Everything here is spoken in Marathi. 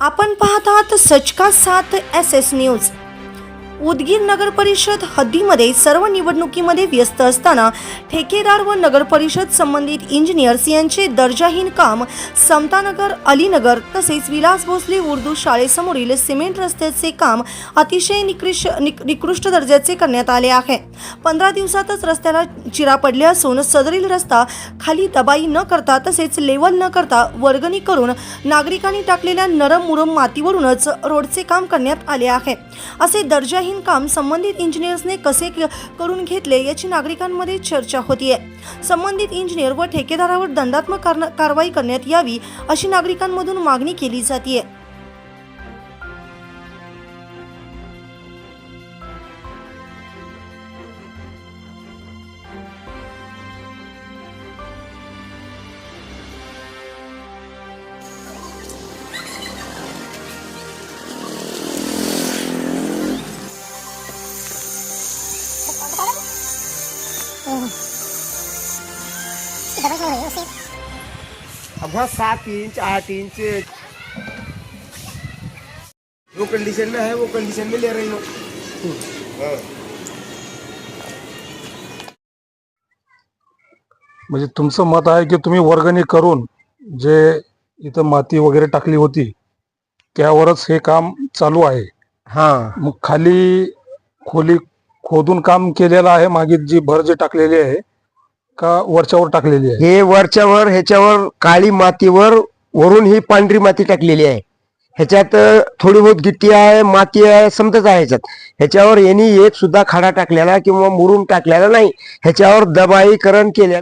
आपण पाहत आहात सचका सात एस एस न्यूज उदगीर नगर परिषद हद्दीमध्ये सर्व निवडणुकीमध्ये व्यस्त असताना ठेकेदार व नगर परिषद संबंधित इंजिनियर्स यांचे दर्जाहीन काम समतानगर अलीनगर तसेच विलास भोसले उर्दू शाळेसमोरील सिमेंट रस्त्याचे काम अतिशय निकृष्ट निक- निकृष्ट दर्जाचे करण्यात आले आहे. पंधरा दिवसातच रस्त्याला चिरा पडले असून सदरील रस्ता खाली दबाई न करता तसेच लेवल न करता वर्गणी करून नागरिकांनी टाकलेल्या नरम मुरम मातीवरूनच रोडचे काम करण्यात आले आहे. असे दर्जाहीन काम संबंधित इंजिनियर्सने कसे क- करून घेतले याची नागरिकांमध्ये चर्चा होतीये. संबंधित इंजिनियर व ठेकेदारावर दंडात्मक कारवाई करण्यात यावी अशी नागरिकांमधून मागणी केली सात इंच आठ इंच. वो कंडीशन में है वो कंडीशन में ले रही हो हाँ। म्हणजे तुमचं मत आहे की तुम्ही वर्गणी करून जे इथं माती वगैरे टाकली होती त्यावरच हे काम चालू आहे. हाँ. मग खाली खोली खोदून काम केलेलं आहे मागे जी भर जे टाकलेली आहे का वरच्यावर टाकलेली आहे? हे वरच्यावर ह्याच्यावर काळी मातीवर वरून ही पांढरी माती टाकलेली आहे. ह्याच्यात थोडी बहुत गिट्टी आहे माती आहे समजच आहे ह्याच्यात. ह्याच्यावर यांनी एक सुद्धा खाडा टाकलेला किंवा मुरून टाकलेला नाही. ह्याच्यावर दबाईकरण केलेलं